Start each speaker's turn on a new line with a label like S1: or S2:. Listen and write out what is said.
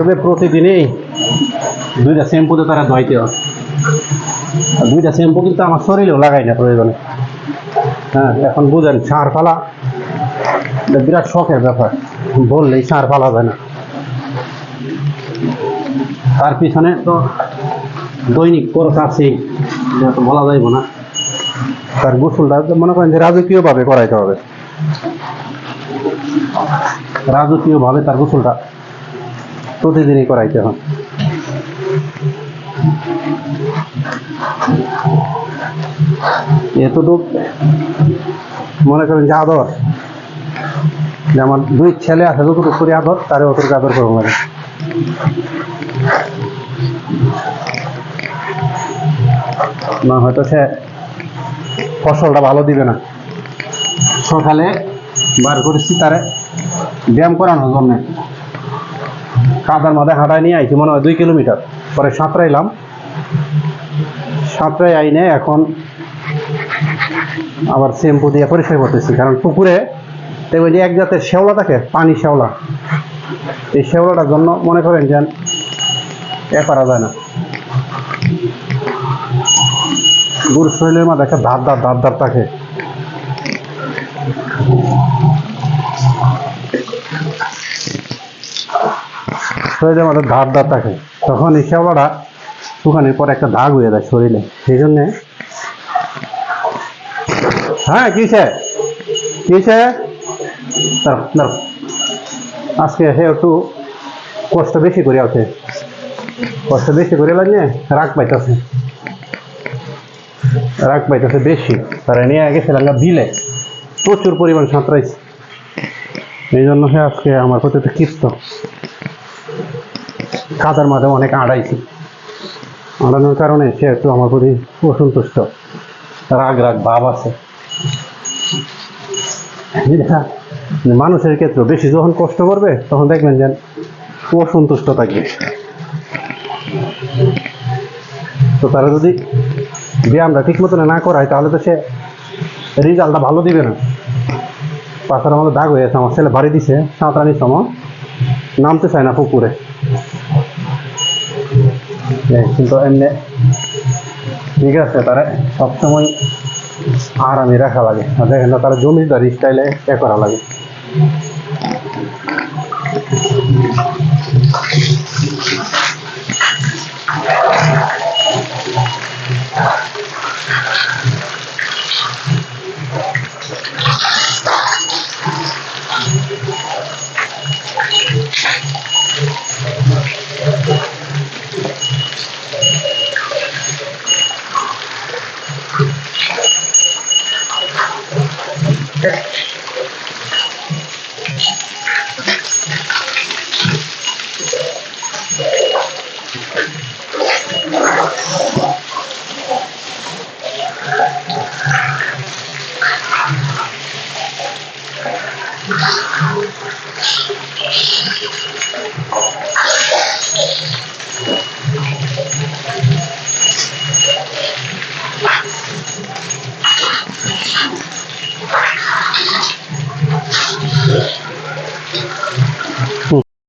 S1: তবে প্রতিদিনই দুইটা শ্যাম্পুতে তারা ধোয়াইতে হয়। আর দুইটা শ্যাম্পু কিন্তু আমার শরীরেও লাগাই না প্রয়োজনে। হ্যাঁ এখন বুঝেন, সার ফালা বিরাট শখের ব্যাপার। বললেই সার ফালা যায় না। তার পিছনে তো দৈনিক খরচ আছেই তো বলা যাইব না। তার গোসলটা তো মনে করেন যে রাজকীয়ভাবে করাইতে হবে। রাজকীয়ভাবে তার গোসলটা প্রতিদিনই করাইতে হয়। এতটুক মনে করেন যে আদর, যে আমার দুই ছেলে আছে, যতটুকু করে আদর তারে অতটুকু আদর করব মানে না হয়তো সে ফসলটা ভালো দিবে না। সকালে বার করেছি তারে ব্যায়াম করানোর জন্য। কাদার মাথায় হাঁটায় নিয়ে আইছি, মনে হয় দুই কিলোমিটার। পরে সাঁতরাইলাম। সাঁতরাই আইনে এখন আবার শ্যাম্পু দিয়ে পরিষ্কার করতেছি, কারণ পুকুরে দেখবেন যে এক জাতের শেওলা থাকে, পানি শেওলা এই শেওলাটার জন্য মনে করেন যে এ করা যায় না। গরুর শরীরের মধ্যে একটা ধার ধার ধার ধার থাকে। শরীরের মধ্যে ধার ধার থাকে, তখন এই শেওলাটা শুকানোর পর একটা দাগ হয়ে যায় শরীরে। সেই জন্যে হ্যাঁ কিসে কিসে। আজকে হে একটু কষ্ট বেশি করে আছে। কষ্ট বেশি করে লাগে রাগ পাইতেছে। রাগ পাইতেছে বেশি। তারা নিয়ে গেছিলাম বিলে প্রচুর পরিমাণ সাঁতরাইছে। এই জন্য সে আজকে আমার প্রতি একটু ক্ষিপ্ত কাদার মাঝে অনেক আড়াইছি। আড়ানোর কারণে সে একটু আমার প্রতি অসন্তুষ্ট। রাগ রাগ, ভাব আছে। মানুষের ক্ষেত্রে বেশি যখন কষ্ট করবে, তখন দেখবেন যে অসন্তুষ্ট থাকবে তো তারা যদি ব্যায়ামটা ঠিক মতন না করায়, তাহলে তো সে রেজাল্টটা ভালো দিবে না। পাশার আমাদের দাগ হয়ে গেছে, আমার ছেলে বাড়ি দিছে, সাঁতরানির সময়। নামতে চায় না পুকুরে। কিন্তু এমনি ঠিক আছে তারা সবসময় আরামে রাখা লাগে দেখেন না তারা জমিদার স্টাইলে এ করা লাগে Oh.